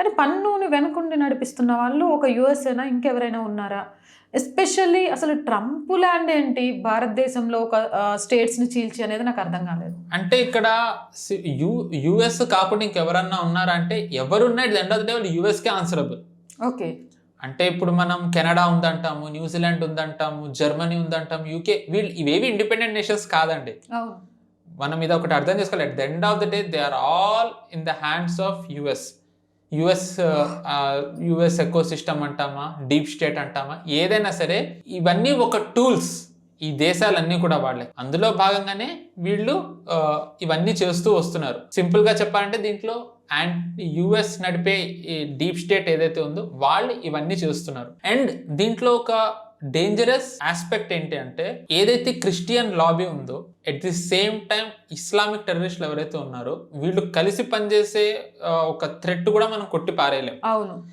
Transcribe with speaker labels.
Speaker 1: కానీ పన్నుని వెనకుండి నడిపిస్తున్న వాళ్ళు ఒక యుఎస్ఏనా ఇంకెవరైనా ఉన్నారా? ఎస్పెషల్లీ అసలు ట్రంప్ ల్యాండ్ ఏంటి? భారతదేశంలో ఒక స్టేట్స్ని చీల్చి అనేది నాకు అర్థం కాలేదు.
Speaker 2: అంటే ఇక్కడ యు యుఎస్ కాకుండా ఇంకెవరన్నా ఉన్నారా అంటే ఎవరున్నా ఎండ్ ఆఫ్ ద డే వాళ్ళు యుఎస్కే ఆన్సరబుల్.
Speaker 1: ఓకే.
Speaker 2: అంటే ఇప్పుడు మనం కెనడా ఉందంటాము న్యూజిలాండ్ ఉందంటాము జర్మనీ ఉందంటాము యూకే వీళ్ళు ఇవేవి ఇండిపెండెంట్ నేషన్స్ కాదండి. మనం ఇది ఒకటి అర్థం చేసుకోవాలి. At the end of the day they are all in the hands of US. US US ecosystem అంటామా డీప్ స్టేట్ అంటామా ఏదైనా సరే ఇవన్నీ ఒక టూల్స్ ఈ దేశాలన్నీ కూడా వాళ్ళే. అందులో భాగంగానే వీళ్ళు ఇవన్నీ చేస్తూ వస్తున్నారు. సింపుల్గా చెప్పాలంటే దీంట్లో అండ్ యుఎస్ నడిపే ఈ డీప్ స్టేట్ ఏదైతే ఉందో వాళ్ళు ఇవన్నీ చేస్తున్నారు. అండ్ దీంట్లో ఒక డేంజరస్ ఆస్పెక్ట్ ఏంటి అంటే ఏదైతే క్రిస్టియన్ లాబీ ఉందో at the same time Islamic టెర్రరిస్టులు ఎవరైతే ఉన్నారో వీళ్ళు కలిసి పనిచేసే ఒక థ్రెట్ కూడా మనం కొట్టి పారేయలేం.
Speaker 1: అవును.